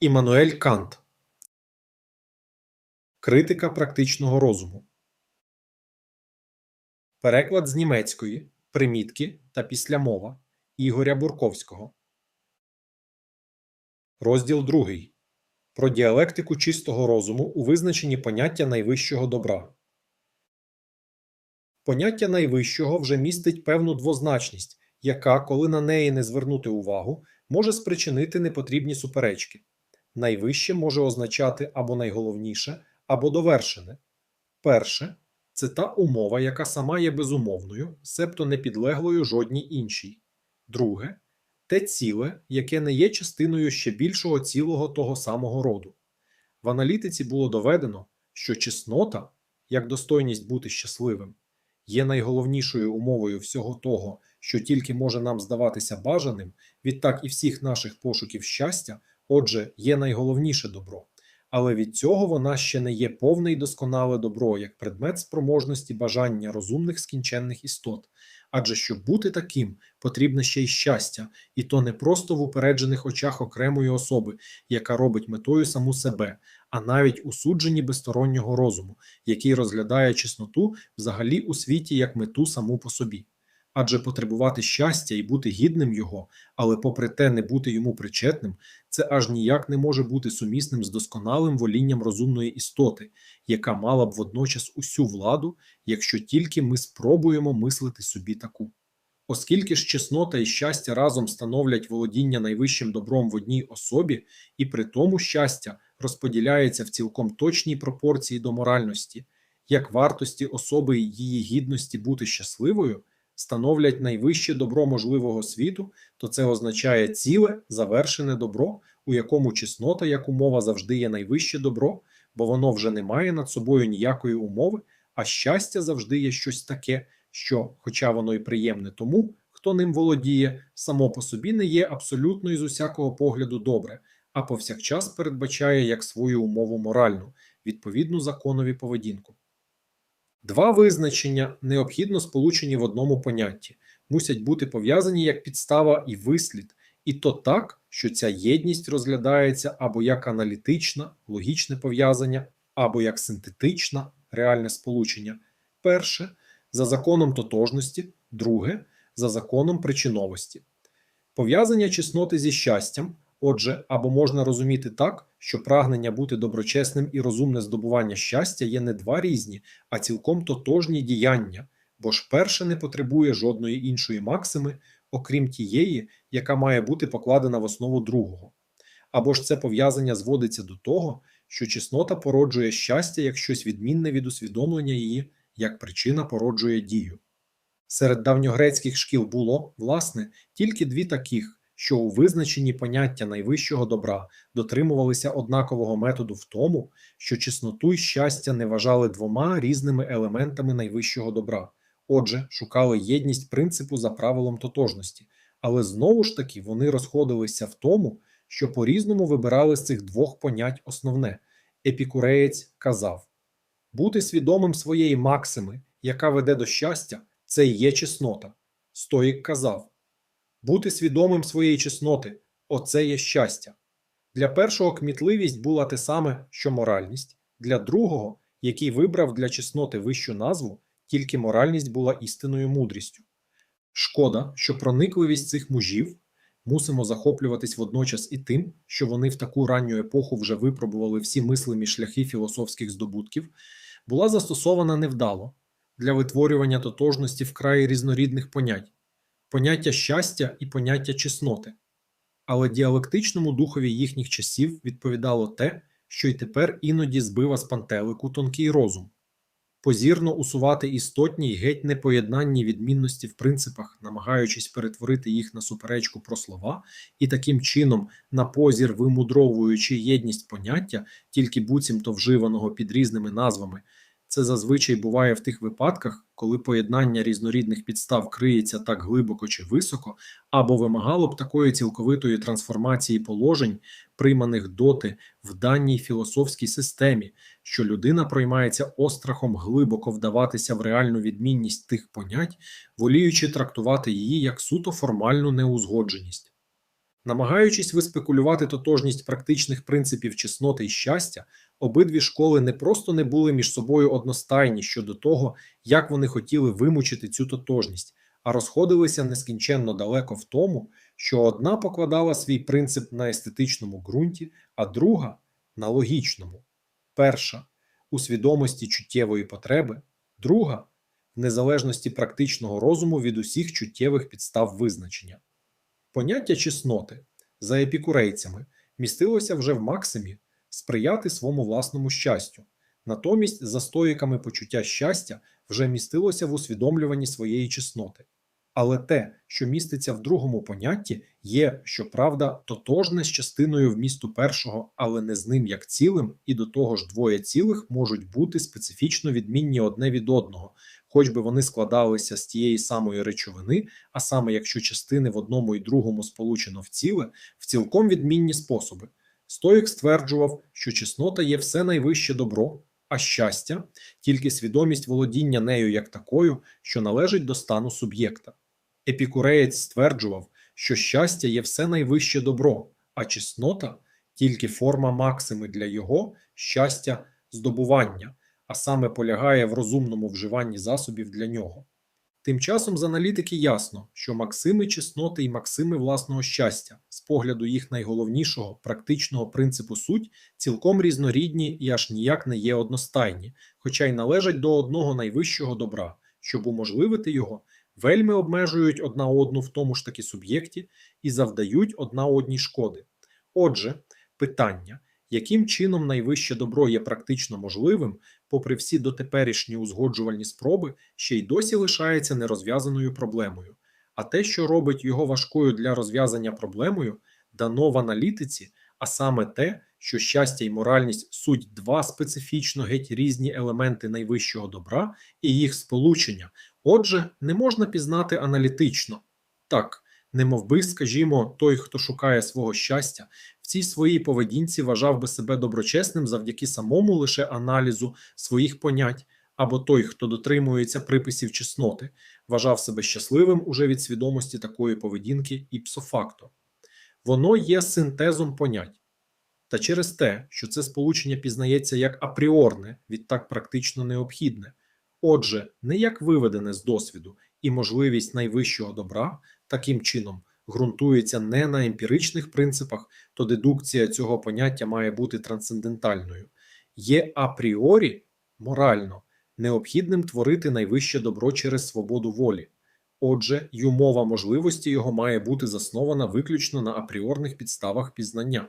Іммануель Кант Критика практичного розуму Переклад з німецької Примітки та післямова Ігоря Бурковського Розділ 2. Про діалектику чистого розуму у визначенні поняття найвищого добра. Поняття найвищого вже містить певну двозначність, яка, коли на неї не звернути увагу, може спричинити непотрібні суперечки. Найвище може означати або найголовніше, або довершене. Перше це та умова, яка сама є безумовною, себто не підлеглою жодній іншій. Друге те ціле, яке не є частиною ще більшого цілого того самого роду. В аналітиці було доведено, що чеснота, як достойність бути щасливим, є найголовнішою умовою всього того, що тільки може нам здаватися бажаним, відтак і всіх наших пошуків щастя, отже, є найголовніше добро. Але від цього вона ще не є повне й досконале добро як предмет спроможності бажання розумних скінченних істот. Адже щоб бути таким, потрібне ще й щастя, і то не просто в упереджених очах окремої особи, яка робить метою саму себе, а навіть у судженні безстороннього розуму, який розглядає чесноту взагалі у світі як мету саму по собі. Адже потребувати щастя і бути гідним його, але попри те не бути йому причетним, це аж ніяк не може бути сумісним з досконалим волінням розумної істоти, яка мала б водночас усю владу, якщо тільки ми спробуємо мислити собі таку. Оскільки ж чеснота і щастя разом становлять володіння найвищим добром в одній особі, і при тому щастя розподіляється в цілком точній пропорції до моральності, як вартості особи її гідності бути щасливою становлять найвище добро можливого світу, то це означає ціле, завершене добро, у якому чеснота як умова завжди є найвище добро, бо воно вже не має над собою ніякої умови, а щастя завжди є щось таке, що, хоча воно й приємне тому, хто ним володіє, само по собі не є абсолютно і з усякого погляду добре, а повсякчас передбачає як свою умову моральну, відповідну законові поведінку. Два визначення, необхідно сполучені в одному понятті, мусять бути пов'язані як підстава і вислід, і то так, що ця єдність розглядається або як аналітична, логічне пов'язання, або як синтетична, реальне сполучення. Перше за законом тотожності, друге за законом причиновості. Пов'язання чесноти зі щастям, отже, або можна розуміти так, що прагнення бути доброчесним і розумне здобування щастя є не два різні, а цілком тотожні діяння, бо ж перше не потребує жодної іншої максими, окрім тієї, яка має бути покладена в основу другого. Або ж це пов'язання зводиться до того, що чеснота породжує щастя як щось відмінне від усвідомлення її, як причина породжує дію. Серед давньогрецьких шкіл було, власне, тільки дві таких що у визначенні поняття найвищого добра дотримувалися однакового методу в тому, що чесноту й щастя не вважали двома різними елементами найвищого добра, отже, шукали єдність принципу за правилом тотожності, але знову ж таки вони розходилися в тому, що по різному вибирали з цих двох понять основне. Епікуреєць казав бути свідомим своєї максими, яка веде до щастя, це і є чеснота. Стоїк казав бути свідомим своєї чесноти оце є щастя. Для першого кмітливість була те саме, що моральність, для другого, який вибрав для чесноти вищу назву, тільки моральність була істинною мудрістю. Шкода, що проникливість цих мужів мусимо захоплюватись водночас і тим, що вони в таку ранню епоху вже випробували всі мислимі шляхи філософських здобутків, була застосована невдало для витворювання тотожності вкрай різнорідних понять поняття щастя і поняття чесноти, але діалектичному духові їхніх часів відповідало те, що й тепер іноді збива з пантелику тонкий розум. Позірно усувати істотні й геть непоєднанні відмінності в принципах, намагаючись перетворити їх на суперечку про слова, і таким чином, на позір вимудровуючи єдність поняття, тільки буцімто вживаного під різними назвами, це зазвичай буває в тих випадках, коли поєднання різнорідних підстав криється так глибоко чи високо, або вимагало б такої цілковитої трансформації положень, прийманих доти в даній філософській системі, що людина проймається острахом глибоко вдаватися в реальну відмінність тих понять, воліючи трактувати її як суто формальну неузгодженість. Намагаючись виспекулювати тотожність практичних принципів чесноти і щастя, обидві школи не просто не були між собою одностайні щодо того, як вони хотіли вимучити цю тотожність, а розходилися нескінченно далеко в тому, що одна покладала свій принцип на естетичному ґрунті, а друга на логічному. Перша у свідомості чуттєвої потреби, друга в незалежності практичного розуму від усіх чуттєвих підстав визначення. Поняття чесноти за епікурейцями містилося вже в максимі сприяти своєму власному щастю. Натомість за стоїками почуття щастя вже містилося в усвідомлюванні своєї чесноти. Але те, що міститься в другому понятті, є, щоправда, тотожне з частиною вмісту першого, але не з ним як цілим, і до того ж двоє цілих можуть бути специфічно відмінні одне від одного, хоч би вони складалися з тієї самої речовини, а саме якщо частини в одному і другому сполучено в ціле, в цілком відмінні способи. Стоїк стверджував, що чеснота є все найвище добро, а щастя тільки свідомість володіння нею як такою, що належить до стану суб'єкта. Епікуреєць стверджував, що щастя є все найвище добро, а чеснота тільки форма максими для його щастя здобування, а саме полягає в розумному вживанні засобів для нього. Тим часом з аналітики ясно, що максими чесноти і максими власного щастя, з погляду їх найголовнішого практичного принципу суть, цілком різнорідні і аж ніяк не є одностайні, хоча й належать до одного найвищого добра, щоб уможливити його, вельми обмежують одна одну в тому ж таки суб'єкті і завдають одна одній шкоди. Отже, питання, яким чином найвище добро є практично можливим, попри всі дотеперішні узгоджувальні спроби, ще й досі лишається нерозв'язаною проблемою. А те, що робить його важкою для розв'язання проблемою, дано в аналітиці, а саме те, що щастя і моральність суть два специфічно геть різні елементи найвищого добра і їх сполучення, отже, не можна пізнати аналітично. Так, немовби, скажімо, той, хто шукає свого щастя, в цій своїй поведінці вважав би себе доброчесним завдяки самому лише аналізу своїх понять, або той, хто дотримується приписів чесноти, вважав себе щасливим уже від свідомості такої поведінки іпсофакто. Воно є синтезом понять. Та через те, що це сполучення пізнається як апріорне, відтак практично необхідне, отже, не як виведене з досвіду і можливість найвищого добра, таким чином ґрунтується не на емпіричних принципах, то дедукція цього поняття має бути трансцендентальною, є апріорі морально необхідним творити найвище добро через свободу волі. Отже, й умова можливості його має бути заснована виключно на апріорних підставах пізнання.